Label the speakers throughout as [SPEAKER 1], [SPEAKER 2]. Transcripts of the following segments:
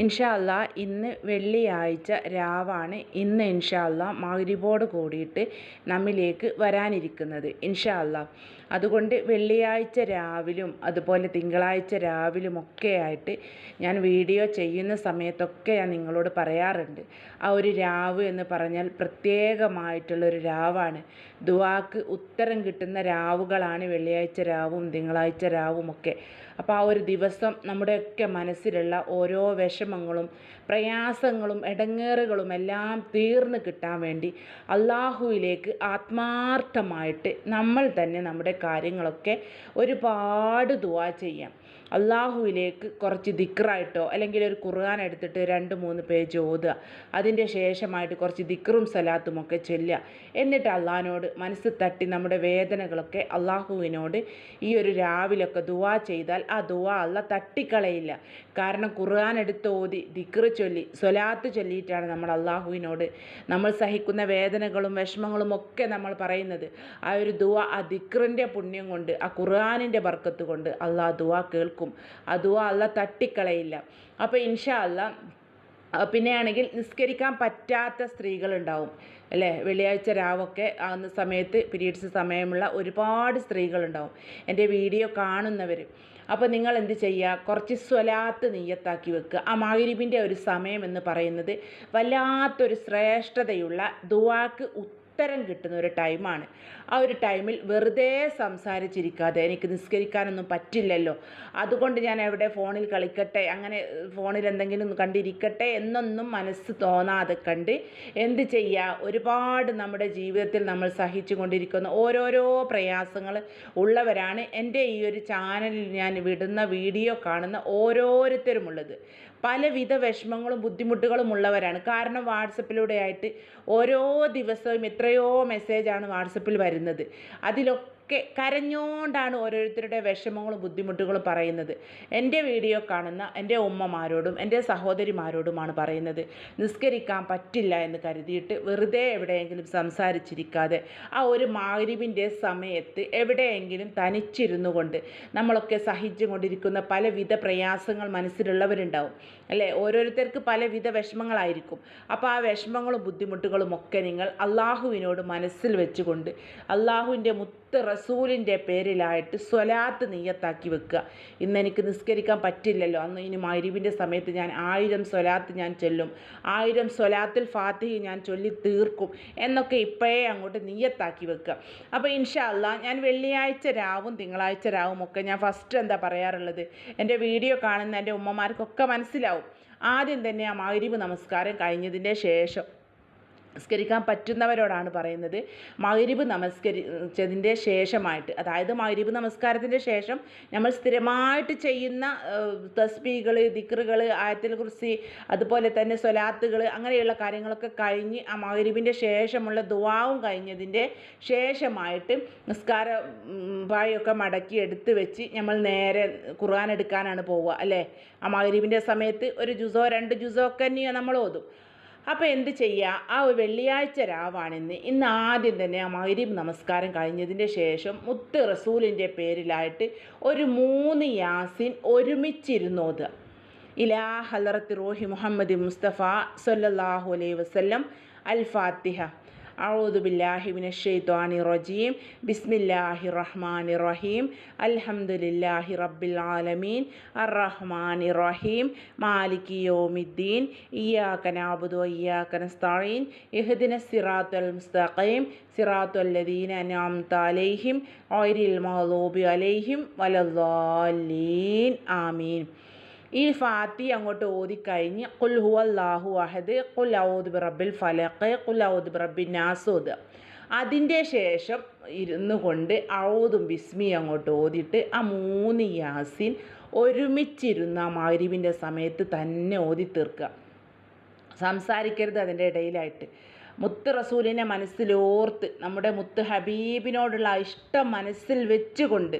[SPEAKER 1] ഇൻഷാ ഇന്ന് വെള്ളിയാഴ്ച രാവാണ് ഇന്ന് ഇൻഷാ അല്ലാ മഗ്രിബോട് കൂടിയിട്ട് നമ്മിലേക്ക് വരാനിരിക്കുന്നത് ഇൻഷാ അതുകൊണ്ട് വെള്ളിയാഴ്ച രാവിലും അതുപോലെ തിങ്കളാഴ്ച രാവിലും ഒക്കെ ആയിട്ട് ഞാൻ വീഡിയോ ചെയ്യുന്ന സമയത്തൊക്കെ ഞാൻ നിങ്ങളോട് പറയാറുണ്ട്. ആ ഒരു രാവ് എന്ന് പറഞ്ഞാൽ പ്രത്യേകമായിട്ടുള്ളൊരു രാവാണ്. ദുവാക്ക് ഉത്തരം കിട്ടുന്ന രാവുകളാണ് വെള്ളിയാഴ്ച രാവും തിങ്കളാഴ്ച രാവും ഒക്കെ. അപ്പോൾ ആ ഒരു ദിവസം നമ്മുടെയൊക്കെ മനസ്സിലുള്ള ഓരോ വിഷമങ്ങളും പ്രയാസങ്ങളും ഇടങ്ങേറുകളും എല്ലാം തീർന്ന് കിട്ടാൻ വേണ്ടി അള്ളാഹുവിലേക്ക് ആത്മാർത്ഥമായിട്ട് നമ്മൾ തന്നെ നമ്മുടെ കാര്യങ്ങളൊക്കെ ഒരുപാട് ദുവാ ചെയ്യാം. അള്ളാഹുവിലേക്ക് കുറച്ച് ദിക്റായിട്ടോ അല്ലെങ്കിൽ ഒരു ഖുർആൻ എടുത്തിട്ട് രണ്ട് മൂന്ന് പേജ് ഓതുക. അതിന്റെ ശേഷമായിട്ട് കുറച്ച് ദിക്റും സലാത്തും ഒക്കെ ചൊല്ലുക. എന്നിട്ട് അള്ളാഹിനോട് മനസ്സ് തട്ടി നമ്മുടെ വേദനകളൊക്കെ അള്ളാഹുവിനോട് ഈ ഒരു രാവിലൊക്കെ ദുവാ ചെയ്താൽ ആ ദുവാ അല്ല തട്ടിക്കളയില്ല. കാരണം ഖുർആൻ എടുത്ത് ഓതി ദിക്റ് ചൊല്ലി സ്വലാത്ത് ചൊല്ലിയിട്ടാണ് നമ്മൾ അള്ളാഹുവിനോട് നമ്മൾ സഹിക്കുന്ന വേദനകളും വിഷമങ്ങളും ഒക്കെ നമ്മൾ പറയുന്നത്. ആ ഒരു ദുവാ ആ ദിക്റിന്റെ പുണ്യം കൊണ്ട് ആ ഖുർആാനിന്റെ ബർക്കത്ത് കൊണ്ട് അള്ളാഹ് ദുവാ കേൾക്കും. ആ ദുവാ അല്ല തട്ടിക്കളയില്ല. അപ്പോൾ ഇൻഷാ അല്ല പിന്നെയാണെങ്കിൽ നിസ്കരിക്കാൻ പറ്റാത്ത സ്ത്രീകളുണ്ടാവും. അല്ലേ? വെള്ളിയാഴ്ച രാവൊക്കെ ആകുന്ന സമയത്ത് പീരീഡ്സ് സമയമുള്ള ഒരുപാട് സ്ത്രീകളുണ്ടാവും. എന്റെ വീഡിയോ കാണുന്നവർ അപ്പോൾ നിങ്ങൾ എന്ത് ചെയ്യുക കുറച്ച് സ്വലാത്ത് നെയ്യത്താക്കി വെക്കുക. ആ മാഗരിബിന്റെ ഒരു സമയം എന്ന് പറയുന്നത് വല്ലാത്തൊരു ശ്രേഷ്ഠതയുള്ള ദുവാക്ക് ഉത്തരം കിട്ടുന്ന ഒരു ടൈമാണ്. ആ ഒരു ടൈമിൽ വെറുതെ സംസാരിച്ചിരിക്കാതെ എനിക്ക് നിസ്കരിക്കാനൊന്നും പറ്റില്ലല്ലോ. അതുകൊണ്ട് ഞാൻ എവിടെ ഫോണിൽ കളിക്കട്ടെ അങ്ങനെ ഫോണിൽ എന്തെങ്കിലും കണ്ടിരിക്കട്ടെ എന്നൊന്നും മനസ്സ് തോന്നാതെ കണ്ട് എന്ത് ചെയ്യുക ഒരുപാട് നമ്മുടെ ജീവിതത്തിൽ നമ്മൾ സഹിച്ചു കൊണ്ടിരിക്കുന്ന ഓരോരോ പ്രയാസങ്ങൾ ഉള്ളവരാണ് എന്റെ ഈ ഒരു ചാനലിൽ ഞാൻ വിടുന്ന വീഡിയോ കാണുന്ന ഓരോരുത്തരുമുള്ളത്. പലവിധ വിഷമങ്ങളും ബുദ്ധിമുട്ടുകളും ഉള്ളവരാണ്. കാരണം വാട്സപ്പിലൂടെ ആയിട്ട് ഓരോ ദിവസവും എത്രയോ മെസ്സേജാണ് വാട്സപ്പിൽ വരുന്നത്. അതിലൊക്കെ കരഞ്ഞോണ്ടാണ് ഓരോരുത്തരുടെ വിഷമങ്ങളും ബുദ്ധിമുട്ടുകളും പറയുന്നത്. എന്റെ വീഡിയോ കാണുന്ന എന്റെ ഉമ്മമാരോടും എന്റെ സഹോദരിമാരോടുമാണ് പറയുന്നത് നിസ്കരിക്കാൻ പറ്റില്ല എന്ന് കരുതിയിട്ട് വെറുതെ എവിടെയെങ്കിലും സംസാരിച്ചിരിക്കാതെ ആ ഒരു മാരിവിന്റെ സമയത്ത് എവിടെയെങ്കിലും തനിച്ചിരുന്നു കൊണ്ട് നമ്മളൊക്കെ സഹിച്ചു കൊണ്ടിരിക്കുന്ന പലവിധ പ്രയാസങ്ങൾ മനസ്സിലുള്ളവരുണ്ടാവും അല്ലേ? ഓരോരുത്തർക്ക് പലവിധ വിഷമങ്ങളായിരിക്കും. അപ്പോൾ ആ വിഷമങ്ങളും ബുദ്ധിമുട്ടുകളും ഒക്കെ നിങ്ങൾ അള്ളാഹുവിനോട് മനസ്സിൽ വെച്ചുകൊണ്ട് അള്ളാഹുവിന്റെ മുത്ത് റസൂലിന്റെ പേരിലായിട്ട് സ്വലാത്ത് നീയത്താക്കി വെക്കുക. ഇന്ന് എനിക്ക് നിസ്കരിക്കാൻ പറ്റില്ലല്ലോ. അന്ന് ഇനി മരുവിന്റെ സമയത്ത് ഞാൻ ആയിരം സ്വലാത്ത് ഞാൻ ചൊല്ലും. ആയിരം സ്വലാത്തിൽ ഫാത്തിഹി ഞാൻ ചൊല്ലി തീർക്കും. എന്നൊക്കെ ഇപ്പോഴേ അങ്ങോട്ട് നീയത്താക്കി വെക്കുക. അപ്പോൾ ഇൻഷാ അല്ലാ ഞാൻ വെള്ളിയാഴ്ച രാവും തിങ്കളാഴ്ച രാവും ഒക്കെ ഞാൻ ഫസ്റ്റ് എന്താ പറയാറുള്ളത്? എന്റെ വീഡിയോ കാണുന്ന എന്റെ ഉമ്മമാർക്കൊക്കെ മനസ്സിലാവും. ആദ്യം തന്നെ ആ മാരിവ് നമസ്കാരം കഴിഞ്ഞതിന്റെ ശേഷം നിസ്കരിക്കാൻ പറ്റുന്നവരോടാണ് പറയുന്നത്. മഗ്രിബ് നമസ്കരിച്ചതിന്റെ ശേഷമായിട്ട് അതായത് മഗ്രിബ് നമസ്കാരത്തിന്റെ ശേഷം നമ്മൾ സ്ഥിരമായിട്ട് ചെയ്യുന്ന തസ്ബീകൾ ദിക്റുകൾ ആയത്തിൽ കുറിച്ച് അതുപോലെ തന്നെ സ്വലാത്തുകൾ അങ്ങനെയുള്ള കാര്യങ്ങളൊക്കെ കഴിഞ്ഞ് ആ മഗ്രിബിന്റെ ശേഷമുള്ള ദുവാവും കഴിഞ്ഞതിന്റെ ശേഷമായിട്ട് നിസ്കാര പായൊക്കെ മടക്കി എടുത്ത് വെച്ച് നമ്മൾ നേരെ ഖുർആൻ എടുക്കാനാണ് പോവുക അല്ലേ? ആ മഗ്രിബിന്റെ സമയത്ത് ഒരു ജുസോ രണ്ട് ജുസോ ഒക്കെ നമ്മൾ ഓതും. അപ്പോൾ എന്ത് ചെയ്യുക ആ വെള്ളിയാഴ്ച രാവാണെന്ന് ഇന്ന് ആദ്യം തന്നെ ആ മഗ്രിബ് നമസ്കാരം കഴിഞ്ഞതിന്റെ ശേഷം മുത്ത് റസൂലിന്റെ പേരിലായിട്ട് ഒരു മൂന്ന് യാസിൻ ഒരുമിച്ചിരുന്നോത് ഇലാ ഹലറത്ത് റോഹി മുഹമ്മദ് മുസ്തഫ സൊല്ലാഹു അലൈ വസല്ലം അൽ ഫാത്തിഹ. അഊദുബില്ലാഹിബിൻ ഷെയ്ത്വാനി റജീം ബിസ്മില്ലാഹി റഹ്മാൻ റഹീം അൽഹമുല്ലാഹി റബ്ബിൽ ആലമീൻ അറഹ്മാൻ റഹീം മാലിക് യോമിദ്ദീൻ. ഇയാക്കൻ ആബുദു ഇയാക്കൻ സ്താഴീൻ ഇഹ്ദിന സിറാത്തുൽ മുസ്തഖീം. സിറാത്തുല്ലദീന നാം താലേഹിം ഓയിരിൽ മഹലൂബി അലൈഹിം വലല്ലാലീൻ ആമീൻ. ഈ ഫാത്തി അങ്ങോട്ട് ഓതിക്കഴിഞ്ഞ് കുൽ ഹു അള്ളാഹു അഹദ് കുൽ ഔദ് ഫലക്ക് ഫലഖ് കുൽ ഔദ് നാസൂദ്. അതിന്റെ ശേഷം ഇരുന്നു കൊണ്ട് ഔദും ബിസ്മി അങ്ങോട്ട് ഓതിയിട്ട് ആ മൂന്ന് യാസിൻ ഒരുമിച്ചിരുന്ന മരുവിന്റെ സമയത്ത് തന്നെ ഓതി തീർക്കുക. സംസാരിക്കരുത് അതിന്റെ ഇടയിലായിട്ട്. മുത്ത് റസൂലിനെ മനസ്സിലോർത്ത് നമ്മുടെ മുത്ത് ഹബീബിനോടുള്ള ഇഷ്ടം മനസ്സിൽ വെച്ചുകൊണ്ട്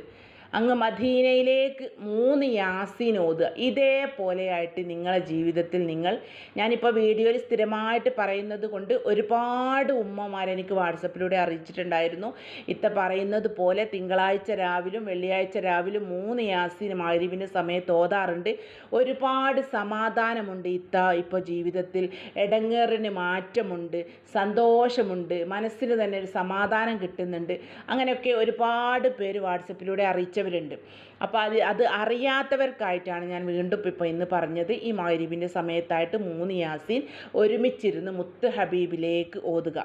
[SPEAKER 1] അങ്ങ് മദീനയിലേക്ക് മൂന്ന് യാസീൻ ഓതുക. ഇതേപോലെയായിട്ട് നിങ്ങളെ ജീവിതത്തിൽ നിങ്ങൾ ഞാനിപ്പോൾ വീഡിയോയിൽ സ്ഥിരമായിട്ട് പറയുന്നത് കൊണ്ട് ഒരുപാട് ഉമ്മമാർ എനിക്ക് വാട്സപ്പിലൂടെ അറിയിച്ചിട്ടുണ്ടായിരുന്നു. ഇത്ത പറയുന്നത് പോലെ തിങ്കളാഴ്ച രാവിലും വെള്ളിയാഴ്ച രാവിലും മൂന്ന് യാസീൻ മാരിവിന്റെ സമയത്ത് ഓതാറുണ്ട്. ഒരുപാട് സമാധാനമുണ്ട് ഇത്ത. ഇപ്പോൾ ജീവിതത്തിൽ ഇടങ്ങേറിന് മാറ്റമുണ്ട് സന്തോഷമുണ്ട് മനസ്സിന് തന്നെ ഒരു സമാധാനം കിട്ടുന്നുണ്ട്. അങ്ങനെയൊക്കെ ഒരുപാട് പേര് വാട്സപ്പിലൂടെ അറിയിച്ചവരുണ്ട് അപ്പോൾ അത് അത് അറിയാത്തവർക്കായിട്ടാണ് ഞാൻ വീണ്ടും ഇപ്പോൾ ഇന്ന് പറഞ്ഞത്. ഈ മൈരീബിന്റെ സമയത്തായിട്ട് മൂന്ന് യാസീൻ ഒരുമിച്ചിരുന്ന് മുത്ത് ഹബീബിലേക്ക് ഓതുക.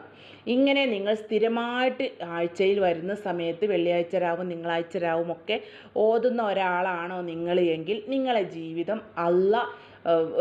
[SPEAKER 1] ഇങ്ങനെ നിങ്ങൾ സ്ഥിരമായിട്ട് ആഴ്ചയിൽ വരുന്ന സമയത്ത് വെള്ളിയാഴ്ച രാവും തിങ്കളാഴ്ച രാവും ഒക്കെ ഓതുന്ന ഒരാളാണോ നിങ്ങൾ എങ്കിൽ നിങ്ങളെ ജീവിതം അല്ല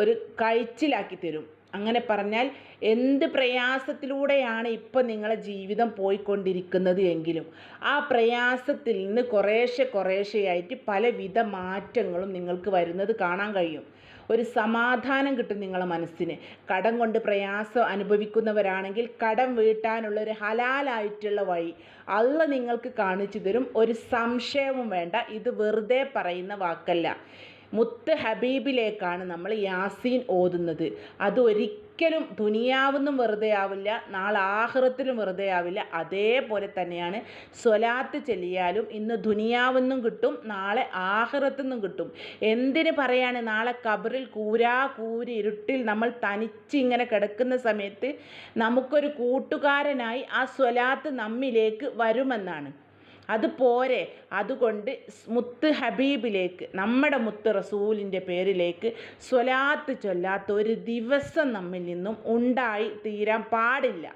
[SPEAKER 1] ഒരു കഴിച്ചിലാക്കി തരും. അങ്ങനെ പറഞ്ഞാൽ എന്ത് പ്രയാസത്തിലൂടെയാണ് ഇപ്പം നിങ്ങളെ ജീവിതം പോയിക്കൊണ്ടിരിക്കുന്നത് എങ്കിലും ആ പ്രയാസത്തിൽ നിന്ന് കുറേശ്ശെ കുറേശ്ശെയായിട്ട് പലവിധ മാറ്റങ്ങളും നിങ്ങൾക്ക് വരുന്നത് കാണാൻ കഴിയും. ഒരു സമാധാനം കിട്ടും നിങ്ങളെ മനസ്സിന്. കടം കൊണ്ട് പ്രയാസം അനുഭവിക്കുന്നവരാണെങ്കിൽ കടം വീട്ടാനുള്ള ഒരു ഹലാലായിട്ടുള്ള വഴി അല്ല നിങ്ങൾക്ക് കാണിച്ചു തരും. ഒരു സംശയവും വേണ്ട. ഇത് വെറുതെ പറയുന്ന വാക്കല്ല. മുത്ത് ഹബീബിലേക്കാണ് നമ്മൾ യാസീൻ ഓതുന്നത്. അത് ഒരിക്കലും ദുനിയാവെന്നും വെറുതെ ആവില്ല നാളെ ആഹ്റത്തിലും വെറുതെ ആവില്ല. അതേപോലെ തന്നെയാണ് സ്വലാത്ത് ചെല്ലിയാലും ഇന്ന് ദുനിയാവെന്നും കിട്ടും നാളെ ആഹ്റത്തുനിന്നും കിട്ടും. എന്തിന് പറയാണ് നാളെ കബറിൽ കൂരാ കൂരി ഇരുട്ടിൽ നമ്മൾ തനിച്ച് ഇങ്ങനെ കിടക്കുന്ന സമയത്ത് നമുക്കൊരു കൂട്ടുകാരനായി ആ സ്വലാത്ത് നമ്മിലേക്ക് വരുമെന്നാണ്. അത് പോരെ. അതുകൊണ്ട് മുത്ത് ഹബീബിലേക്ക് നമ്മുടെ മുത്ത് റസൂലിന്റെ പേരിലേക്ക് സ്വലാത്ത് ചൊല്ലാത്ത ഒരു ദിവസം നമ്മിൽ നിന്നും ഉണ്ടായി തീരാൻ പാടില്ല.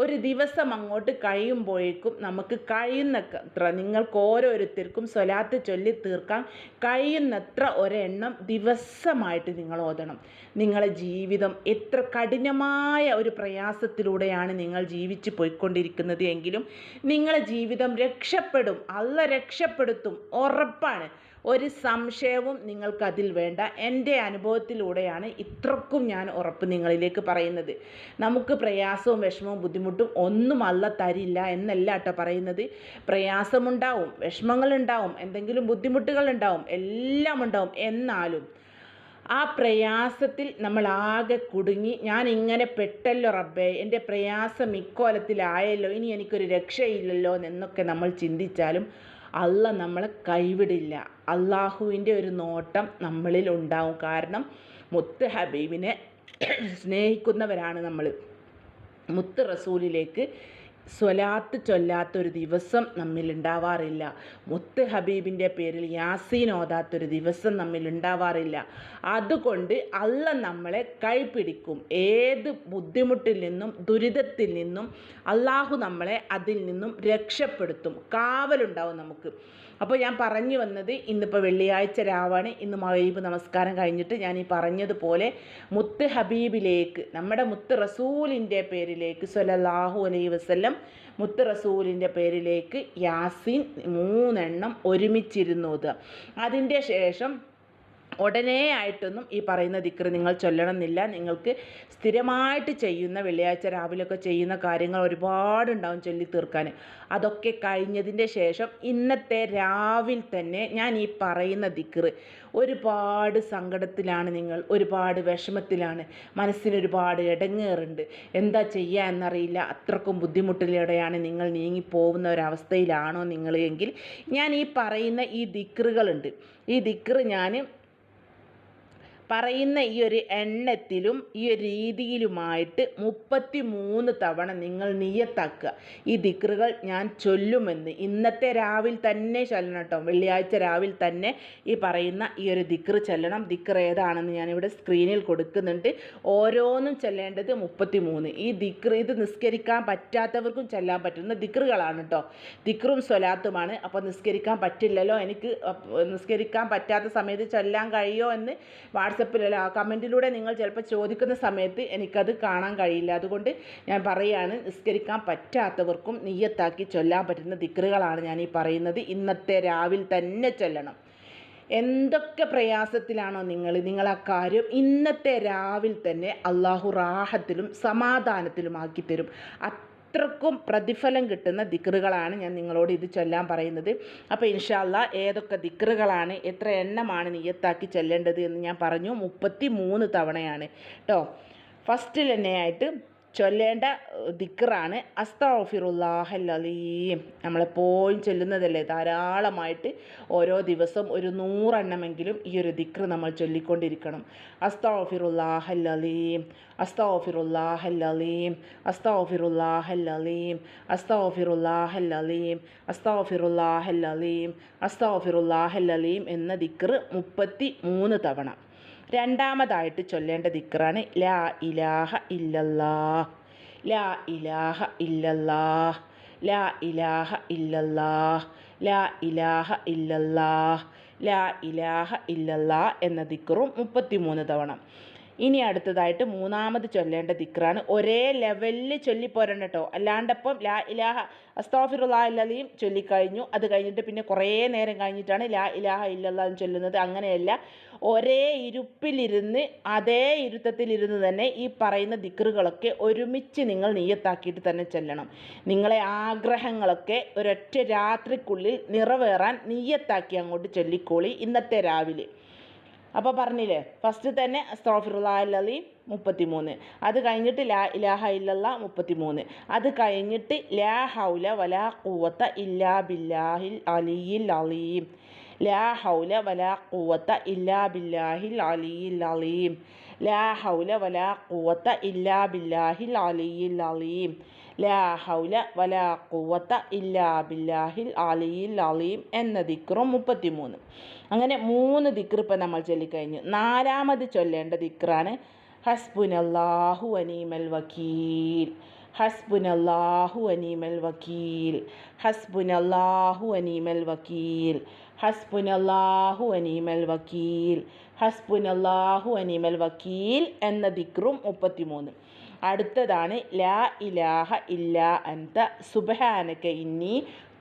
[SPEAKER 1] ഒരു ദിവസം അങ്ങോട്ട് കഴിയുമ്പോഴേക്കും നമുക്ക് കഴിയുന്നത്ര നിങ്ങൾക്ക് ഓരോരുത്തർക്കും സ്വലാത്ത് ചൊല്ലി തീർക്കാൻ കഴിയുന്നത്ര ഒരെണ്ണം ദിവസമായിട്ട് നിങ്ങൾ ഓതണം. നിങ്ങളുടെ ജീവിതം എത്ര കഠിനമായ ഒരു പ്രയാസത്തിലൂടെയാണ് നിങ്ങൾ ജീവിച്ച് പോയിക്കൊണ്ടിരിക്കുന്നത് എങ്കിലും നിങ്ങളുടെ ജീവിതം രക്ഷപ്പെടും അല്ല രക്ഷപ്പെടുത്തും ഉറപ്പാണ്. ഒരു സംശയവും നിങ്ങൾക്കതിൽ വേണ്ട. എന്റെ അനുഭവത്തിലൂടെയാണ് ഇത്രക്കും ഞാൻ ഉറപ്പ് നിങ്ങളിലേക്ക് പറയുന്നത്. നമുക്ക് പ്രയാസവും വിഷമവും ബുദ്ധിമുട്ടും ഒന്നും അല്ല തരില്ല എന്നല്ല കേട്ടോ പറയുന്നത്. പ്രയാസമുണ്ടാവും വിഷമങ്ങളുണ്ടാവും എന്തെങ്കിലും ബുദ്ധിമുട്ടുകൾ ഉണ്ടാവും എല്ലാം ഉണ്ടാവും. എന്നാലും ആ പ്രയാസത്തിൽ നമ്മൾ ആകെ കുടുങ്ങി. ഞാൻ ഇങ്ങനെ പെട്ടല്ലോ റബ്ബേ എന്റെ പ്രയാസം ഇക്കോലത്തിലായല്ലോ ഇനി എനിക്കൊരു രക്ഷയില്ലല്ലോ എന്നൊക്കെ നമ്മൾ ചിന്തിച്ചാലും അല്ല നമ്മളെ കൈവിടില്ല. അള്ളാഹുവിന്റെ ഒരു നോട്ടം നമ്മളിൽ ഉണ്ടാവും. കാരണം മുത്ത് ഹബീബിനെ സ്നേഹിക്കുന്നവരാണ് നമ്മൾ മുത്ത് റസൂലിലേക്ക് സ്വലാത്ത് ചൊല്ലാത്തൊരു ദിവസം നമ്മിൽ ഉണ്ടാവാറില്ല മുത്ത് ഹബീബിന്റെ പേരിൽ യാസീൻ ഓതാത്തൊരു ദിവസം നമ്മിൽ ഉണ്ടാവാറില്ല അതുകൊണ്ട് അല്ല നമ്മളെ കൈപിടിക്കും. ഏത് ബുദ്ധിമുട്ടിൽ നിന്നും ദുരിതത്തിൽ നിന്നും അള്ളാഹു നമ്മളെ അതിൽ നിന്നും രക്ഷപ്പെടുത്തും. കാവലുണ്ടാവും നമുക്ക്. അപ്പോൾ ഞാൻ പറഞ്ഞു വന്നത് ഇന്നിപ്പോൾ വെള്ളിയാഴ്ച രാവാണ്. ഇന്ന് മഹീബ് നമസ്കാരം കഴിഞ്ഞിട്ട് ഞാൻ ഈ പറഞ്ഞതുപോലെ മുത്ത് ഹബീബിലേക്ക് നമ്മുടെ മുത്ത് റസൂലിന്റെ പേരിലേക്ക് സൊലല്ലാഹു അലൈ വസ്ലം മുത്ത് റസൂലിന്റെ പേരിലേക്ക് യാസീൻ മൂന്നെണ്ണം ഒരുമിച്ചിരുന്നു. അതിന്റെ ശേഷം ഉടനെ ആയിട്ടൊന്നും ഈ പറയുന്ന ദിക്ർ നിങ്ങൾ ചൊല്ലണമെന്നില്ല. നിങ്ങൾക്ക് സ്ഥിരമായിട്ട് ചെയ്യുന്ന വെള്ളിയാഴ്ച രാവിലെയൊക്കെ ചെയ്യുന്ന കാര്യങ്ങൾ ഒരുപാടുണ്ടാവും ചൊല്ലി തീർക്കാൻ അതൊക്കെ കഴിഞ്ഞതിന്റെ ശേഷം ഇന്നത്തെ രാവിലെ തന്നെ ഞാൻ ഈ പറയുന്ന ദിക്ർ ഒരുപാട് സങ്കടത്തിലാണ് നിങ്ങൾ ഒരുപാട് വിഷമത്തിലാണ് മനസ്സിനൊരുപാട് ഇടങ്ങേറുണ്ട് എന്താ ചെയ്യുക എന്നറിയില്ല. അത്രക്കും ബുദ്ധിമുട്ടിലൂടെയാണ് നിങ്ങൾ നീങ്ങിപ്പോകുന്ന ഒരവസ്ഥയിലാണോ നിങ്ങൾ എങ്കിൽ ഞാൻ ഈ പറയുന്ന ഈ ദിക്റുകളുണ്ട്. ഈ ദിക്ർ ഞാൻ പറയുന്ന ഈ ഒരു എണ്ണത്തിലും ഈ ഒരു രീതിയിലുമായിട്ട് മുപ്പത്തി മൂന്ന് തവണ നിങ്ങൾ നിയത്താക്കുക. ഈ ദിക്റുകൾ ഞാൻ ചൊല്ലുമെന്ന്. ഇന്നത്തെ രാവിലെ തന്നെ ചൊല്ലണം കേട്ടോ. വെള്ളിയാഴ്ച രാവിലെ തന്നെ ഈ പറയുന്ന ഈ ഒരു ദിക്റ് ചൊല്ലണം. ദിക്ർ ഏതാണെന്ന് ഞാനിവിടെ സ്ക്രീനിൽ കൊടുക്കുന്നുണ്ട്. ഓരോന്നും ചൊല്ലേണ്ടത് മുപ്പത്തി മൂന്ന് ഈ ദിക്ർ ഇത് നിസ്കരിക്കാൻ പറ്റാത്തവർക്കും ചൊല്ലാൻ പറ്റുന്ന ദിക്റുകളാണ് കേട്ടോ. ദിക്റും സ്വലാത്തുമാണ്. അപ്പോൾ നിസ്കരിക്കാൻ പറ്റില്ലല്ലോ? എനിക്ക് നിസ്കരിക്കാൻ പറ്റാത്ത സമയത്ത് ചൊല്ലാൻ കഴിയുമോ എന്ന് വാട്സപ്പിൽ കമന്റിലൂടെ നിങ്ങൾ ചിലപ്പോൾ ചോദിക്കുന്ന സമയത്ത് എനിക്കത് കാണാൻ കഴിയില്ല. അതുകൊണ്ട് ഞാൻ പറയുകയാണ് നിസ്കരിക്കാൻ പറ്റാത്തവർക്കും നീയത്താക്കി ചൊല്ലാൻ പറ്റുന്ന ദിക്റുകളാണ് ഞാൻ ഈ പറയുന്നത്. ഇന്നത്തെ രാവിലെ തന്നെ ചൊല്ലണം. എന്തൊക്കെ പ്രയാസത്തിലാണോ നിങ്ങൾ നിങ്ങൾ ആ കാര്യം ഇന്നത്തെ രാവിലെ തന്നെ അള്ളാഹു റാഹത്തിലും സമാധാനത്തിലും ആക്കി തരും അത്രക്കും പ്രതിഫലം കിട്ടുന്ന ദിക്റുകളാണ് ഞാൻ നിങ്ങളോട് ഇത് ചൊല്ലാൻ പറയുന്നത്. അപ്പോൾ ഇൻഷാല്ല ഏതൊക്കെ ദിക്റുകളാണ് എത്ര എണ്ണമാണ് നീയത്താക്കി ചെല്ലേണ്ടത് എന്ന് ഞാൻ പറഞ്ഞു. മുപ്പത്തി മൂന്ന് തവണയാണ്. കേട്ടോ ഫസ്റ്റിൽ തന്നെയായിട്ട് ചൊല്ലേണ്ട ദിക്കറാണ് അസ്താഫിറുല്ലാഹല്ലീം നമ്മളെപ്പോഴും ചൊല്ലുന്നതല്ലേ? ധാരാളമായിട്ട് ഓരോ ദിവസം ഒരു നൂറെണ്ണമെങ്കിലും ഈ ഒരു ദിക്ർ നമ്മൾ ചൊല്ലിക്കൊണ്ടിരിക്കണം. അസ്താഫിറുല്ലാഹല്ലീം അസ്താഫിറുല്ലാഹല്ലീം അസ്താഫിറുല്ലാഹല്ലീം അസ്താഫിറുല്ലാഹല്ലീം അസ്താഫിറുല്ലാഹല്ലീം അസ്താഫിറുല്ലാഹല്ലീം എന്ന ദിക്ർ മുപ്പത്തി മൂന്ന് തവണ. രണ്ടാമതായിട്ട് ചൊല്ലേണ്ട ദിക്റാണ് ലാ ഇലാഹ ഇല്ലല്ലാ ലാ ഇലാഹ ഇല്ലല്ലാ ലാ ഇലാഹ ഇല്ലല്ലാ ലാ ഇലാഹ ഇല്ലല്ലാ ലാ ഇലാഹ ഇല്ലല്ലാ എന്ന ദിക്റും മുപ്പത്തിമൂന്ന് തവണ. ഇനി അടുത്തതായിട്ട് മൂന്നാമത് ചൊല്ലേണ്ട ദിക്റാണ്. ഒരേ ലെവലിൽ ചൊല്ലിപ്പോരണം കേട്ടോ അല്ലാണ്ടപ്പം ലാ ഇലാഹ അസ്താഫിറുല്ലാ ഇല്ലയും ചൊല്ലിക്കഴിഞ്ഞു. അത് കഴിഞ്ഞിട്ട് പിന്നെ കുറേ നേരം കഴിഞ്ഞിട്ടാണ് ലാ ഇലാഹ ഇല്ലല്ലാ എന്ന് ചൊല്ലുന്നത്. അങ്ങനെയല്ല. ഒരേ ഇരുപ്പിലിരുന്ന് അതേ ഇരുത്തത്തിലിരുന്ന് തന്നെ ഈ പറയുന്ന ദിക്റുകളൊക്കെ ഒരുമിച്ച് നിങ്ങൾ നീയത്താക്കിയിട്ട് തന്നെ ചെല്ലണം. നിങ്ങളെ ആഗ്രഹങ്ങളൊക്കെ ഒരൊറ്റ രാത്രിക്കുള്ളിൽ നിറവേറാൻ നീയത്താക്കി അങ്ങോട്ട് ചൊല്ലിക്കോളി ഇന്നത്തെ രാവിലെ. അപ്പോൾ പറഞ്ഞില്ലേ ഫസ്റ്റ് തന്നെ അസ്തോഫിറുല്ലാഹി മുപ്പത്തി മൂന്ന് അത് കഴിഞ്ഞിട്ട് ലാ ഇലാഹ ഇല്ലല്ല മുപ്പത്തി മൂന്ന് അത് കഴിഞ്ഞിട്ട് ലാ ഹൗല വലാ കൂവത്ത ഇല്ലാ ബില്ലാഹിൽ അലിയിൽ അലീം. ലാ ഹൗല വലാ കൂവത്ത ഇല്ലാ ബില്ലാഹിൽ അലിയിൽ അലീം. ലാ ഹൗല വലാ കൂവത്ത ഇല്ലാ ബില്ലാഹിൽ അലിയിൽ അലീം. ലാ ഹൗല വലാ കുവത്ത ഇല്ലാ ബില്ലാഹിൽ അലിയിൽ അലീം എന്ന ദിക്റും മുപ്പത്തി മൂന്ന് അങ്ങനെ മൂന്ന് ദിക്ർ ഇപ്പം നമ്മൾ ചൊല്ലിക്കഴിഞ്ഞു. നാലാമത് ചൊല്ലേണ്ട ദിക്റാണ് ഹസ്ബുനല്ലാഹു അനീമൽ വക്കീൽ. ഹസ്ബുനല്ലാഹു അനീമൽ വക്കീൽ. ഹസ്ബുനല്ലാഹു അനീമൽ വക്കീൽ. ഹസ്ബുനല്ലാഹു അനീമൽ വക്കീൽ. ഹസ്ബുനല്ലാഹു അനീമൽ വക്കീൽ എന്ന ദിക്റും മുപ്പത്തിമൂന്ന്. അടുത്തതാണ് ലാ ഇലാഹ ഇല്ലാ അന്ത സുബഹാനക ഇന്നി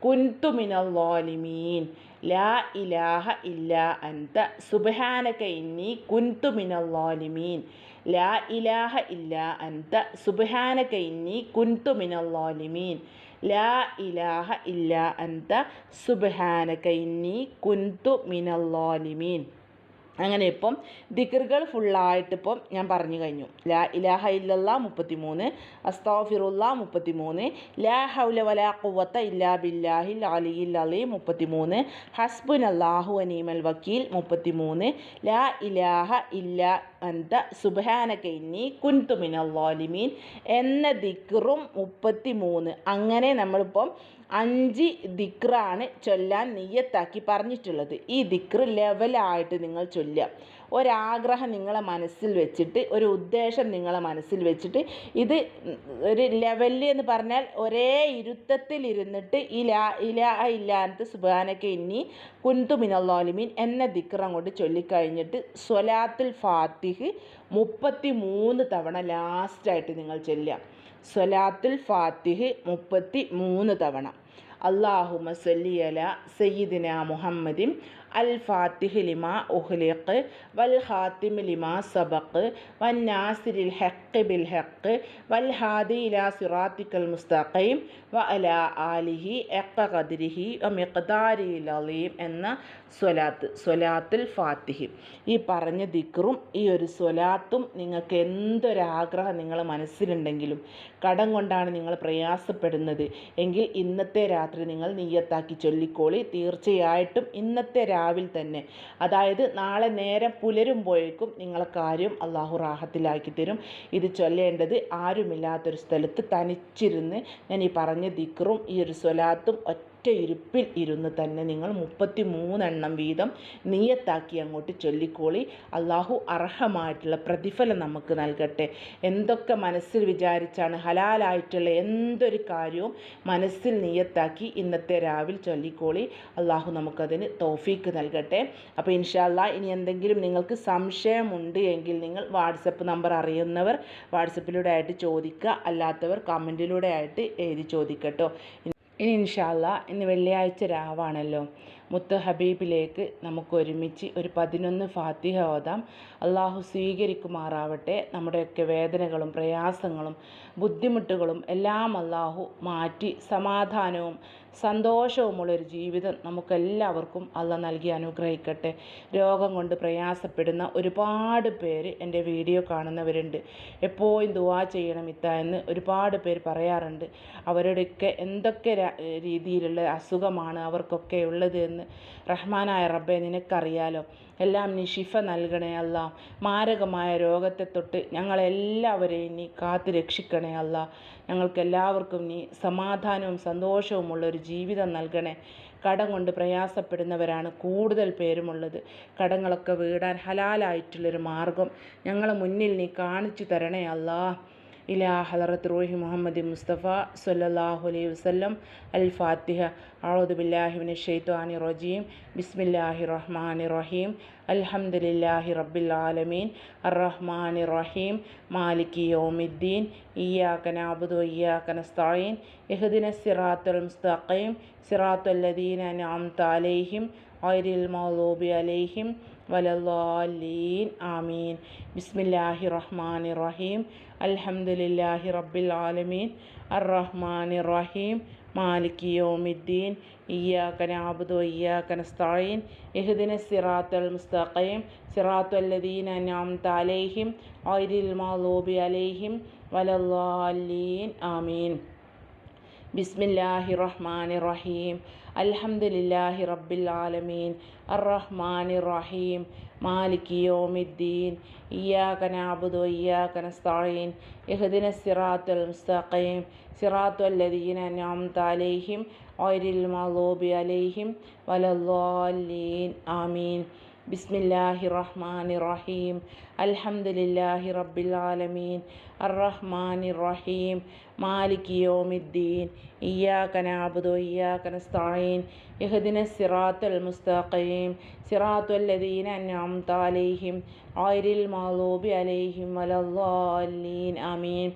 [SPEAKER 1] കുൻതു മിനൽ ളാലിമീൻ. ലാ ഇലാഹ ഇല്ലാ അന്ത സുബഹാനക ഇന്നി കുൻതു മിനൽ ളാലിമീൻ. ലാ ഇലാഹ ഇല്ലാ അന്ത സുബഹാനക ഇന്നി കുൻതു മിനൽ ളാലിമീൻ. ലാ ഇലാഹ ഇല്ലാ അന്ത സുബഹാനക ഇന്നി കുൻതു മിനൽ ളാലിമീൻ. അങ്ങനെ ഇപ്പം ദിക്റുകൾ ഫുള്ളായിട്ട് ഇപ്പം ഞാൻ പറഞ്ഞു കഴിഞ്ഞു. ലാ ഇലാഹ ഇല്ലല്ലാ മുപ്പത്തി മൂന്ന് അസ്താഫിറുല്ല മുപ്പത്തി മൂന്ന് ലാ ഹൗല വലാ കുവത്ത ഇല്ലാ ബില്ലാഹിൽ അലിയിൽ അലി മുപ്പത്തി മൂന്ന് ഹസ്ബുൻ അള്ളാഹു അനീമൽ വക്കീൽ മുപ്പത്തി മൂന്ന് ലാ ഇലാഹ ഇല്ല അന്ത സുബാനക ഇന്നി കുൻതുമിൻ മിനൽ എന്ന ദിക്കറും മുപ്പത്തി മൂന്ന് അങ്ങനെ നമ്മളിപ്പം അഞ്ച് ദിക്റാണ് ചൊല്ലാൻ നെയ്യത്താക്കി പറഞ്ഞിട്ടുള്ളത്. ഈ ദിക്റ് ലെവലായിട്ട് നിങ്ങൾ ചൊല്ലുക. ഒരാഗ്രഹം നിങ്ങളെ മനസ്സിൽ വെച്ചിട്ട് ഒരു ഉദ്ദേശം നിങ്ങളെ മനസ്സിൽ വെച്ചിട്ട് ഇത് ഒരു ലെവലിൽ എന്ന് പറഞ്ഞാൽ ഒരേ ഇരുത്തത്തിലിരുന്നിട്ട് ഇലാ ഇലാ ഇല്ലാത്ത സുബാനക്ക് ഇനി കുന്തു മിനല്ലോലിമീൻ എന്ന ദിക്റം കൊണ്ട് ചൊല്ലിക്കഴിഞ്ഞിട്ട് സ്വലാത്തുൽ ഫാത്തിഹ് മുപ്പത്തി മൂന്ന് തവണ ലാസ്റ്റായിട്ട് നിങ്ങൾ ചൊല്ലുക. സ്വലാത്തുൽ ഫാത്തിഹ് മുപ്പത്തി മൂന്ന് തവണ. അള്ളാഹുമ സല്ലിയല സയ്യിദിന മുഹമ്മദിൻ അൽ ഫാത്തിഹ് ലിമ ഉഹ്ലിഖ് വൽ ഖാത്തിം ലിമ സബക്ക് വൻ നാസിരിൽ ഹക്ക് ബിൽ ഹക്ക് വൽ ഹാദി ഇല സിറാത്തിക്കൽ മുസ്തഖീം വ അല ആലിഹി എക്ക ഖദ്രിഹി വ മിഖ്താരിൽ അലീം എന്ന സ്വലാത്ത് സ്വലാത്തുൽ ഫാത്തിഹി. ഈ പറഞ്ഞ ദിക്റും ഈ ഒരു സ്വലാത്തും നിങ്ങൾക്ക് എന്തൊരാഗ്രഹം നിങ്ങളെ മനസ്സിലുണ്ടെങ്കിലും കടം കൊണ്ടാണ് നിങ്ങൾ പ്രയാസപ്പെടുന്നത്. എങ്കിൽ ഇന്നത്തെ രാത്രി നിങ്ങൾ നീയത്താക്കി ചൊല്ലിക്കോളി. തീർച്ചയായിട്ടും ഇന്നത്തെ രാവിൽ തന്നെ. അതായത് നാളെ നേരം പുലരുമ്പോഴേക്കും നിങ്ങളെ കാര്യം അള്ളാഹു റാഹത്തിലാക്കി തരും. ഇത് ചൊല്ലേണ്ടത് ആരുമില്ലാത്തൊരു സ്ഥലത്ത് തനിച്ചിരുന്ന് ഞാൻ ഈ പറഞ്ഞ ദിക്റും ഈ ഒരു സ്വലാത്തും ഒറ്റ ഒറ്റ ഇരുപ്പിൽ ഇരുന്ന് തന്നെ നിങ്ങൾ മുപ്പത്തി മൂന്നെണ്ണം വീതം നീയത്താക്കി അങ്ങോട്ട് ചൊല്ലിക്കോളി. അള്ളാഹു അർഹമായിട്ടുള്ള പ്രതിഫലം നമുക്ക് നൽകട്ടെ. എന്തൊക്കെ മനസ്സിൽ വിചാരിച്ചാണ് ഹലാലായിട്ടുള്ള എന്തൊരു കാര്യവും മനസ്സിൽ നീയത്താക്കി ഇന്നത്തെ രാവിൽ ചൊല്ലിക്കോളി. അള്ളാഹു നമുക്കതിന് തോഫീക്ക് നൽകട്ടെ. അപ്പോൾ ഇൻഷാല്ല ഇനി എന്തെങ്കിലും നിങ്ങൾക്ക് സംശയമുണ്ട് എങ്കിൽ നിങ്ങൾ വാട്സപ്പ് നമ്പർ അറിയുന്നവർ വാട്സപ്പിലൂടെ ആയിട്ട് ചോദിക്കുക. അല്ലാത്തവർ കമന്റിലൂടെ ആയിട്ട് എഴുതി ചോദിക്കട്ടോ. ഇനി ഇൻഷാല്ല ഇന്ന് വെള്ളിയാഴ്ച രാവാണല്ലോ. മുത്ത് ഹബീബിലേക്ക് നമുക്ക് ഒരുമിച്ച് ഒരു പതിനൊന്ന് ഫാത്തിഹ ഓതാം. അള്ളാഹു സ്വീകരിക്കുമാറാവട്ടെ. നമ്മുടെയൊക്കെ വേദനകളും പ്രയാസങ്ങളും ബുദ്ധിമുട്ടുകളും എല്ലാം അള്ളാഹു മാറ്റി സമാധാനവും സന്തോഷവുമുള്ളൊരു ജീവിതം നമുക്കെല്ലാവർക്കും അള്ള നൽകി അനുഗ്രഹിക്കട്ടെ. രോഗം കൊണ്ട് പ്രയാസപ്പെടുന്ന ഒരുപാട് പേര് എന്റെ വീഡിയോ കാണുന്നവരുണ്ട്. എപ്പോഴും ദുവാ ചെയ്യണം ഇത്ത എന്ന് ഒരുപാട് പേര് പറയാറുണ്ട്. അവരുടെയൊക്കെ എന്തൊക്കെ രീതിയിലുള്ള അസുഖമാണ് അവർക്കൊക്കെ ഉള്ളത് എന്ന് റഹ്മാനായ റബ്ബെ നിനക്കറിയാലോ? എല്ലാം നീ ശിഫ നൽകണേ അല്ല. മാരകമായ രോഗത്തെ തൊട്ട് ഞങ്ങളെല്ലാവരെയും നീ കാത്തു രക്ഷിക്കണേ അല്ല. ഞങ്ങൾക്കെല്ലാവർക്കും നീ സമാധാനവും സന്തോഷവുമുള്ള ഒരു ജീവിതം നൽകണേ. കടം കൊണ്ട് പ്രയാസപ്പെടുന്നവരാണ് കൂടുതൽ പേരുമുള്ളത്. കടങ്ങളൊക്കെ വീടാൻ ഹലാലായിട്ടുള്ളൊരു മാർഗം ഞങ്ങളെ മുന്നിൽ നീ കാണിച്ചു തരണേ അല്ലാ. ഇലാ ഹലറത്ത് റൂഹി മുഹമ്മദ് മുസ്തഫ സല്ലല്ലാഹു അലൈഹി വസല്ലം അൽ ഫാത്തിഹ ബില്ലാഹി മിനശ് റജീം. ബിസ്മില്ലാഹി റഹ്മാനി റഹീം. അൽഹംദുലില്ലാഹി റബ്ബിൽ ആലമീൻ. അർറഹ്മാനി റഹീം. മാലികി യൗമിദ്ദീൻ. ഇയ്യാക നഅബുദു വഇയ്യാക നസ്തഈൻ. ഇഹ്ദിന സിറാത്തുൽ മുസ്തഖീം. സിറാത്തുൽ ലദീന അൻഅംത അലൈഹിം. ഗൈറിൽ മഗ്ദൂബി അലൈഹിം. വലല്ലാലീൻ ആമീൻ. ബിസ്മില്ലാഹി റഹ്മാനി റഹീം അൽഹംദുലില്ലാഹി റബ്ബിൽ ആലമീൻ അർറഹ്മാനി റഹീം മാലിക് യോമിദ്ദീൻ. ഇയ്യാക നഅബുദു വഇയ്യാക നസ്തഈൻ. ഇഹ്ദിന സിറാത്തൽ മുസ്തഖീം. സിറാത്തുൽ ലദീന അൻഅംത അലൈഹിം. ഗൈറിൽ മഗ്ദൂബി അലൈഹിം. വലല്ലാലീൻ ആമീൻ. ബിസ്മില്ലാഹി റഹ്മാനി റഹീം അൽഹംദുലില്ലാഹി റബ്ബിൽ ആലമീൻ. അറഹ്മാൻ റഹീം മാലിക് യോമിദ്ദീൻ. ഇയ്യാക നഅബുദു വഇയ്യാക നസ്തഈൻ. ഇഹ്ദിന സിറാത്തുൽ മുസ്തഖീം. സിറാത്തുൽ ലദീന അൻഅംത അലൈഹിം. ഗൈറിൽ മഗ്ദൂബി അലൈഹിം. വലല്ലാലീൻ ആമീൻ. ബിസ്മില്ലാഹി റഹ്മാനി റഹീം അൽഹംദുലില്ലാഹി റബ്ബിൽ ആലമീൻ അർറഹ്മാനി റഹീം മാലിക് യോമിദ്ദീൻ. ഇയ്യാക നഅബുദു വഇയ്യാക നസ്തഈൻ ഇഹ്ദിന സിറാത്തുൽ മുസ്തഖീം. സിറാത്തുൽ ലദീന അൻഅംത അലൈഹിം. ഗൈറിൽ മഗ്ദൂബി അലൈഹിം വലല്ലാലീൻ ആമീൻ.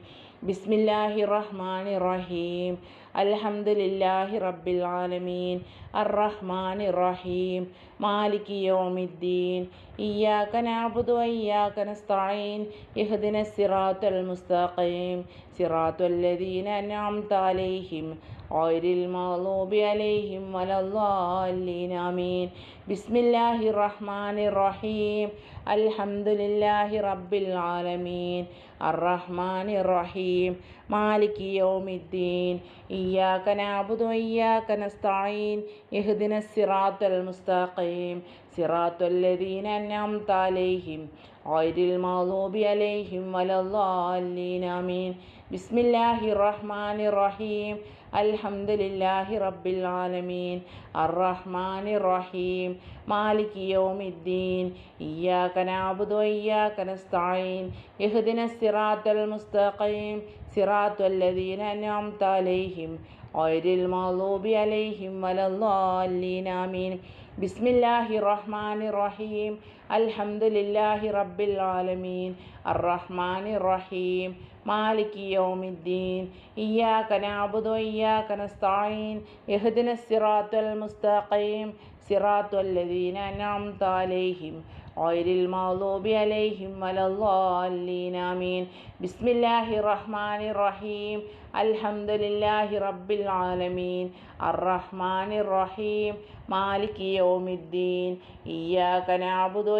[SPEAKER 1] ബിസ്മില്ലാഹി റഹ്മാനി റഹീം അൽഹംദുലില്ലാഹി റബ്ബിൽ ആലമീൻ. അർറഹ്മാനി റഹീം മാലിക് യൗമിദ്ദീൻ. ഇയ്യാക നഅബുദു വഇയ്യാക നസ്തഈൻ. ഇഹ്ദിന സിറാത്തുൽ മുസ്തഖീം. സിറാത്തുൽ ലദീന അൻഅംത അലൈഹിം. ഗൈറിൽ മഗ്ദൂബി അലൈഹിം വലല്ലാലീൻ ആമീൻ. ബിസ്മില്ലാഹി റഹ്മാനി റഹീം. അൽഹംദുലില്ലാഹി റബ്ബിൽ ആലമീൻ. അർറഹ്മാനി റഹീം മാലിക് യൗമിദ്ദീൻ. ഇയ്യാക നഅബുദു വഇയ്യാക നസ്തഈൻ. ഇഹ്ദിന സിറാത്തുൽ മുസ്തഖീം. സിറാത്തുൽ ലദീന അൻഅംത അലൈഹിം. ഗൈറിൽ മഗ്ദൂബി അലൈഹിം വലല്ലാലീൻ ആമീൻ. ബിസ്മില്ലാഹി റഹ്മാനി റഹീം അൽഹംദുലില്ലാഹി റബ്ബിൽ ആലമീൻ അർറഹ്മാനി റഹീം മാലിക് യൗമിദ്ദീൻ. ഇയ്യാക നഅബുദു ഇയ്യാക നസ്തഈൻ ഇഹ്ദിന സിറാത്തുൽ മുസ്തഖീം. സിറാത്തുൽ ലദീന അൻഅംത അലൈഹിം. ഗൈറിൽ മഗ്ദൂബി അലൈഹിം വലല്ലാലീൻ ആമീൻ. ബിസ്മില്ലാഹി റഹ്മാനി റഹീം അൽഹംദുലില്ലാഹി റബ്ബിൽ ആലമീൻ അർറഹ്മാനി റഹീം മാലിക് യൗമിദ്ദീൻ. ഇയ്യാക നഅബുദു ഇയ്യാക നസ്തഈൻ. ഇഹ്ദിന സിറാത്തുൽ മുസ്തഖീം. സിറാത്തുൽ ലദീന അൻഅംത അലൈഹിം. ഗൈറിൽ മഗ്ദൂബി അലൈഹിം വലല്ലാലീൻ ആമീൻ. ബിസ്മില്ലാഹി റഹ്മാനി റഹീം. അൽഹംദുലില്ലാഹി റബ്ബിൽ ആലമീൻ. അർറഹ്മാനി റഹീം. മാലിക് യൗമിദ്ദീൻ. ഇയ്യാക നഅബുദു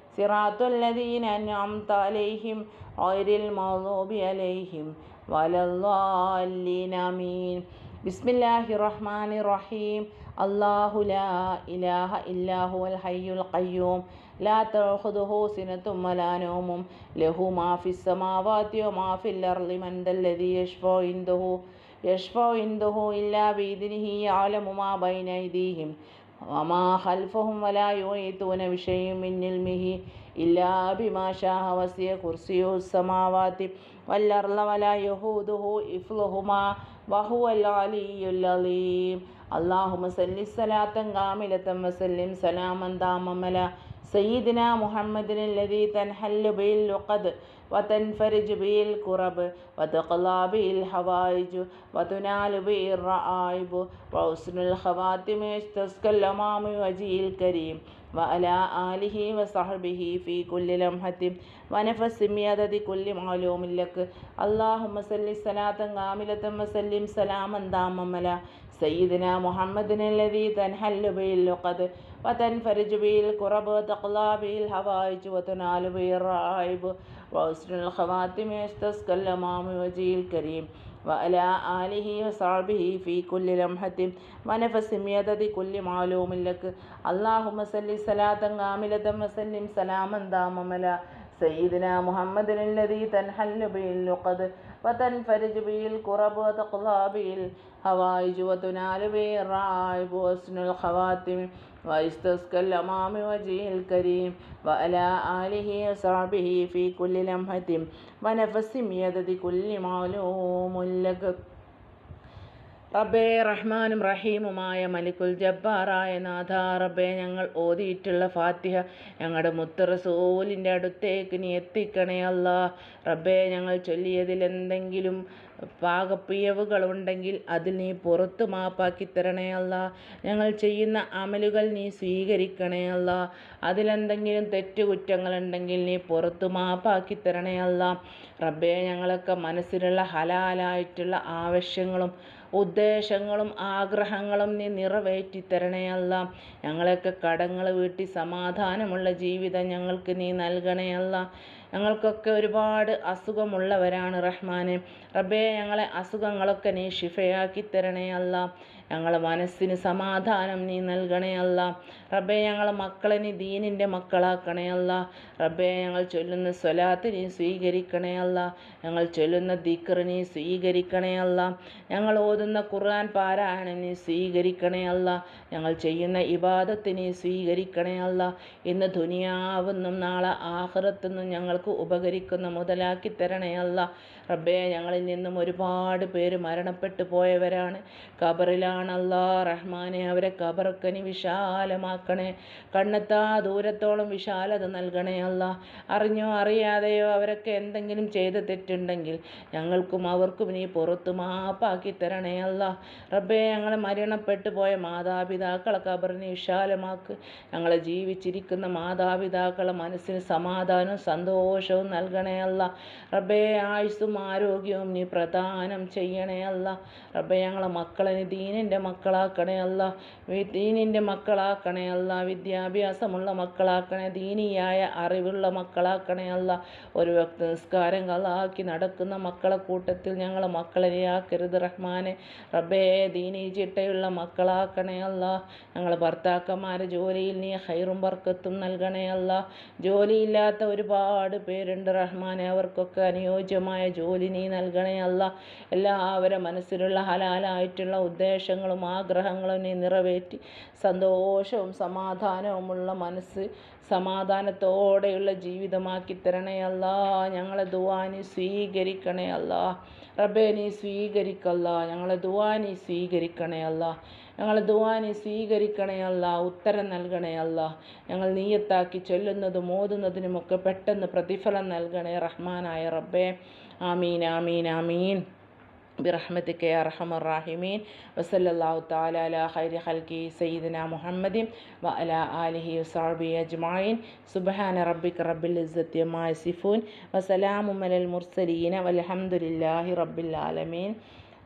[SPEAKER 1] صراط الذين أنعمت عليهم غير المغضوب عليهم ولا الضالين آمين بسم الله الرحمن الرحيم الله لا إله إلا هو الحي القيوم لا تأخذه سنة ولا نوم له ما في السماوات وما في الأرض من ذا الذي يشفع عنده يشفع عنده إلا بإذنه يعلم ما بين أيديهم വമാ ഹൽഫഹും വലാ യുഹീതൂന വിഷയം മിന്നിൽ മിഹി ഇല്ലാ ബിമാഷാ വസിയ കുർസിയു സമാവാതി വല്ലർല വലാ യഹൂദുഹു ഇഫ്ലുഹുമാ വഹുവൽ അലിയുൽ അലീം. അള്ളാഹുമ സല്ലി സലാത്തൻ കാമിലത്തം വസല്ലിം സലാമൻ താമമല سيدنا محمد الذي تنحل به اللقد وتنفرج به الكرب وتقضى به الحوائج وتنال به الرعائب وحسن الخواتم يستسقى الأمام وجهه الكريم وعلى آله وصحبه في كل لمحة ونفس بعدد كل معلوم لك اللهم صل صلاة كاملة وسلم سلاما داما على سيدنا محمد الذي تنحل به اللقد وتنفرج به الكرب وتقضى به الحوائج وتنال به الرائب وحسن الخواتم يستسقى الأمام وجهه الكريم وعلى آله وصحبه في كل لمحة ونفس بعدد كل معلوم لك اللهم صل صلاة كاملة وسلم سلاما داما على سيدنا محمد الذي تنحل به اللقد وتنفرج به الكرب وتقضى به الهوائج وتنال به الرعائب وحسن الخواتم ويستسقى الأمام وجهه الكريم وعلى آله وصحبه في كل لمحة ونفس بعدد كل معلوم لك റബ്ബേ റഹ്മാനും റഹീമുമായ മലിക്കുൽ ജബ്ബാറായ നാഥ റബ്ബേ ഞങ്ങൾ ഓതിയിട്ടുള്ള ഫാത്തിഹ ഞങ്ങളുടെ മുത്ത് റസൂലിൻ്റെ അടുത്തേക്ക് നീ എത്തിക്കണേ അല്ല റബ്ബേ ഞങ്ങൾ ചൊല്ലിയതിൽ എന്തെങ്കിലും പാകപ്പിയവുകളുണ്ടെങ്കിൽ അതിൽ നീ പുറത്തു മാപ്പാക്കി തരണേ അല്ല. ഞങ്ങൾ ചെയ്യുന്ന അമലുകൾ നീ സ്വീകരിക്കണേ അല്ല. അതിലെന്തെങ്കിലും തെറ്റുകുറ്റങ്ങളുണ്ടെങ്കിൽ നീ പുറത്തു മാപ്പാക്കി തരണേ അല്ല. റബ്ബേ ഞങ്ങളൊക്കെ മനസ്സിലുള്ള ഹലാലായിട്ടുള്ള ആവശ്യങ്ങളും ഉദ്ദേശങ്ങളും ആഗ്രഹങ്ങളും നീ നിറവേറ്റി തരണേ അല്ല. ഞങ്ങളൊക്കെ കടങ്ങൾ വീട്ടി സമാധാനമുള്ള ജീവിതം ഞങ്ങൾക്ക് നീ നൽകണേ അല്ല. ഞങ്ങൾക്കൊക്കെ ഒരുപാട് അസുഖമുള്ളവരാണ് റഹ്മാനെ. റബ്ബേ ഞങ്ങളെ അസുഖങ്ങളൊക്കെ നീ ഷിഫയാക്കി തരണേ അല്ല ഞങ്ങളെ മനസ്സിന് സമാധാനം നീ നൽകണേ അല്ല. റബ്ബെ ഞങ്ങളെ മക്കളെ നീ ദീനിന്റെ മക്കളാക്കണേ അല്ല. റബ്ബെ ഞങ്ങൾ ചൊല്ലുന്ന സ്വലാത്ത് നീ സ്വീകരിക്കണേ അല്ല. ഞങ്ങൾ ചൊല്ലുന്ന ദിക്റ് നീ സ്വീകരിക്കണേ അല്ല. ഞങ്ങൾ ഓതുന്ന ഖുർആൻ പാരായണം നീ സ്വീകരിക്കണേ അല്ല. ഞങ്ങൾ ചെയ്യുന്ന ഇബാദത്ത് നീ സ്വീകരിക്കണേ അല്ല. ഇന്ന് ദുനിയാവെന്നും നാളെ ആഹ്റത്തെന്നും ഞങ്ങൾക്ക് ഉപകരിക്കുന്ന മുതലാക്കി തരണേ അല്ല. റബ്ബേ ഞങ്ങളിൽ നിന്നും ഒരുപാട് പേര് മരണപ്പെട്ടു പോയവരാണ്. ഖബറിലാണല്ലാ റഹ്മാനെ അവരെ ഖബറൊക്കെ നീ വിശാലമാക്കണേ. കണ്ണെത്താ ദൂരത്തോളം വിശാലത നൽകണേ അല്ല അറിഞ്ഞോ അറിയാതെയോ അവരൊക്കെ എന്തെങ്കിലും ചെയ്ത് തെറ്റുണ്ടെങ്കിൽ ഞങ്ങൾക്കും അവർക്കും നീ പുറത്തു മാപ്പാക്കി തരണേ അല്ല റബ്ബേ ഞങ്ങളെ മരണപ്പെട്ടു പോയ മാതാപിതാക്കളെ ഖബറിനെ വിശാലമാക്ക്. ഞങ്ങളെ ജീവിച്ചിരിക്കുന്ന മാതാപിതാക്കളെ മനസ്സിന് സമാധാനവും സന്തോഷവും നൽകണേ അല്ല റബ്ബേ ആയുസ്സും ആരോഗ്യവും നീ പ്രദാനം ചെയ്യണേ അല്ല. റബ്ബെ ഞങ്ങളെ മക്കളെ നീ ദീനിന്റെ മക്കളാക്കണേ അല്ല. ദീനിന്റെ മക്കളാക്കണേ അല്ല. വിദ്യാഭ്യാസമുള്ള മക്കളാക്കണേ ദീനിയായ അറിവുള്ള മക്കളാക്കണേ അല്ല. ഒരു വ്യക്തി നിസ്കാരം കളാക്കി നടക്കുന്ന മക്കളെ കൂട്ടത്തിൽ ഞങ്ങളെ മക്കളെ ആക്കരുത് റഹ്മാനെ. റബ്ബേ ദീനി ചിട്ടയുള്ള മക്കളാക്കണേ അല്ല. ഞങ്ങളെ ഭർത്താക്കന്മാരെ ജോലിയിൽ നീ ഹൈറും ബർക്കത്തും നൽകണേ അല്ല. ജോലിയില്ലാത്ത ഒരുപാട് പേരുണ്ട് റഹ്മാനെ. അവർക്കൊക്കെ അനുയോജ്യമായ ജോലി നീ നൽകണേ അല്ല. എല്ലാവരും മനസ്സിലുള്ള ഹലാലായിട്ടുള്ള ഉദ്ദേശങ്ങളും ആഗ്രഹങ്ങളും നീ നിറവേറ്റി. സന്തോഷവും സമാധാനവുമുള്ള മനസ്സ് സമാധാനത്തോടെയുള്ള ജീവിതമാക്കി തരണേ അല്ല. ഞങ്ങളെ ദുവാനി സ്വീകരിക്കണേ അല്ല. റബ്ബേ നീ സ്വീകരിക്കല്ല. ഞങ്ങളെ ദുവാനി സ്വീകരിക്കണേ അല്ല. ഞങ്ങളെ ദുവാനി സ്വീകരിക്കണേ അല്ല. ഉത്തരം നൽകണേ അല്ല. ഞങ്ങൾ നീയത്താക്കി ചൊല്ലുന്നതും ഓതുന്നതിനുമൊക്കെ പെട്ടെന്ന് പ്രതിഫലം നൽകണേ റഹ്മാനായ റബ്ബേ. ആമീൻ ആമീൻ ആമീൻ برحمتك يا أرحم الراحمين وصلى الله تعالى على خير خلقه سيدنا محمد وعلى آله وصحبه أجمعين سبحان ربك رب العزة عما يصفون وسلام على المرسلين والحمد لله رب العالمين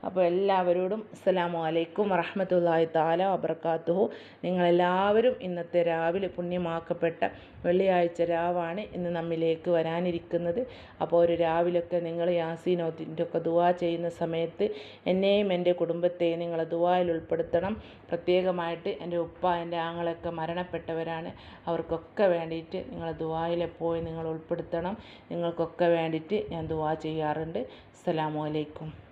[SPEAKER 1] അപ്പോൾ എല്ലാവരോടും അസ്സലാമു അലൈക്കും വറഹമത്തല്ലാഹി താല വബർക്കാത്തുഹു നിങ്ങളെല്ലാവരും ഇന്നത്തെ രാവിലെ പുണ്യമാക്കപ്പെട്ട വെള്ളിയാഴ്ച രാവാണ് ഇന്ന് നമ്മിലേക്ക് വരാനിരിക്കുന്നത്. അപ്പോൾ ഒരു രാവിലൊക്കെ നിങ്ങൾ യാസീനോത്തിന്റെ ഒക്കെ ദുവാ ചെയ്യുന്ന സമയത്ത് എന്നെയും എന്റെ കുടുംബത്തെയും നിങ്ങൾ ദുവായിൽ ഉൾപ്പെടുത്തണം. പ്രത്യേകമായിട്ട് എന്റെ ഉപ്പ എന്റെ ആങ്ങളൊക്കെ മരണപ്പെട്ടവരാണ്. അവർക്കൊക്കെ വേണ്ടിയിട്ട് നിങ്ങൾ ദുവായിൽ എപ്പോഴും നിങ്ങൾ ഉൾപ്പെടുത്തണം. നിങ്ങൾക്കൊക്കെ വേണ്ടിയിട്ട് ഞാൻ ദുവാ ചെയ്യാറുണ്ട്. അസ്സലാമു അലൈക്കും.